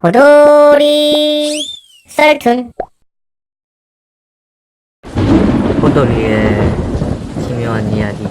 호돌이 썰툰 호돌이의 기묘한 이야기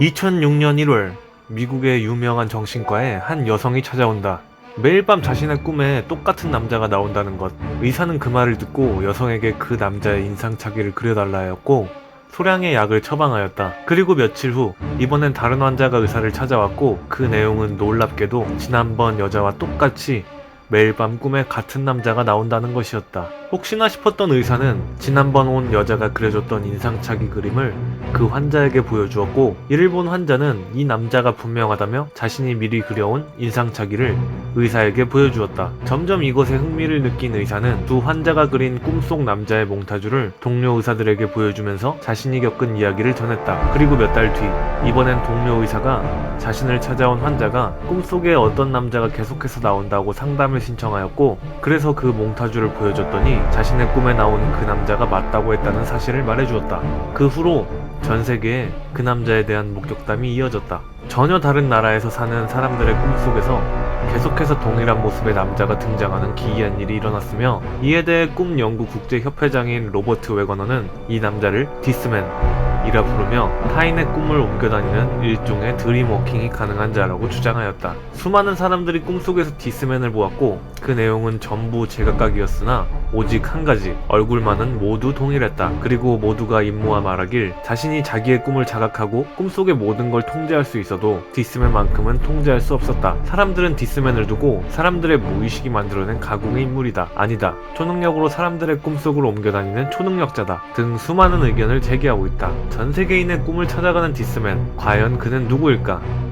2006년 1월 미국의 유명한 정신과에 한 여성이 찾아온다. 매일 밤 자신의 꿈에 똑같은 남자가 나온다는 것. 의사는 그 말을 듣고 여성에게 그 남자의 인상착의를 그려달라 하였고 소량의 약을 처방하였다. 그리고 며칠 후 이번엔 다른 환자가 의사를 찾아왔고 그 내용은 놀랍게도 지난번 여자와 똑같이 매일 밤 꿈에 같은 남자가 나온다는 것이었다. 혹시나 싶었던 의사는 지난번 온 여자가 그려줬던 인상착의 그림을 그 환자에게 보여주었고 이를 본 환자는 이 남자가 분명하다며 자신이 미리 그려온 인상착의를 의사에게 보여주었다. 점점 이것에 흥미를 느낀 의사는 두 환자가 그린 꿈속 남자의 몽타주를 동료 의사들에게 보여주면서 자신이 겪은 이야기를 전했다. 그리고 몇 달 뒤 이번엔 동료 의사가 자신을 찾아온 환자가 꿈속에 어떤 남자가 계속해서 나온다고 상담을 신청하였고 그래서 그 몽타주를 보여줬더니 자신의 꿈에 나온 그 남자가 맞다고 했다는 사실을 말해주었다. 그 후로 전 세계에 그 남자에 대한 목격담이 이어졌다. 전혀 다른 나라에서 사는 사람들의 꿈속에서 계속해서 동일한 모습의 남자가 등장하는 기이한 일이 일어났으며 이에 대해 꿈 연구 국제 협회장인 로버트 웨거너는 이 남자를 디스맨 이라 부르며 타인의 꿈을 옮겨다니는 일종의 드림워킹이 가능한 자라고 주장하였다. 수많은 사람들이 꿈속에서 디스맨을 보았고 그 내용은 전부 제각각이었으나 오직 한 가지 얼굴만은 모두 동일했다. 그리고 모두가 임모와 말하길 자신이 자기의 꿈을 자각하고 꿈속의 모든 걸 통제할 수 있어도 디스맨만큼은 통제할 수 없었다. 사람들은 디스맨을 두고 사람들의 무의식이 만들어낸 가공의 인물이다. 아니다. 초능력으로 사람들의 꿈속으로 옮겨다니는 초능력자다. 등 수많은 의견을 제기하고 있다. 전 세계인의 꿈을 찾아가는 디스맨. 과연 그는 누구일까?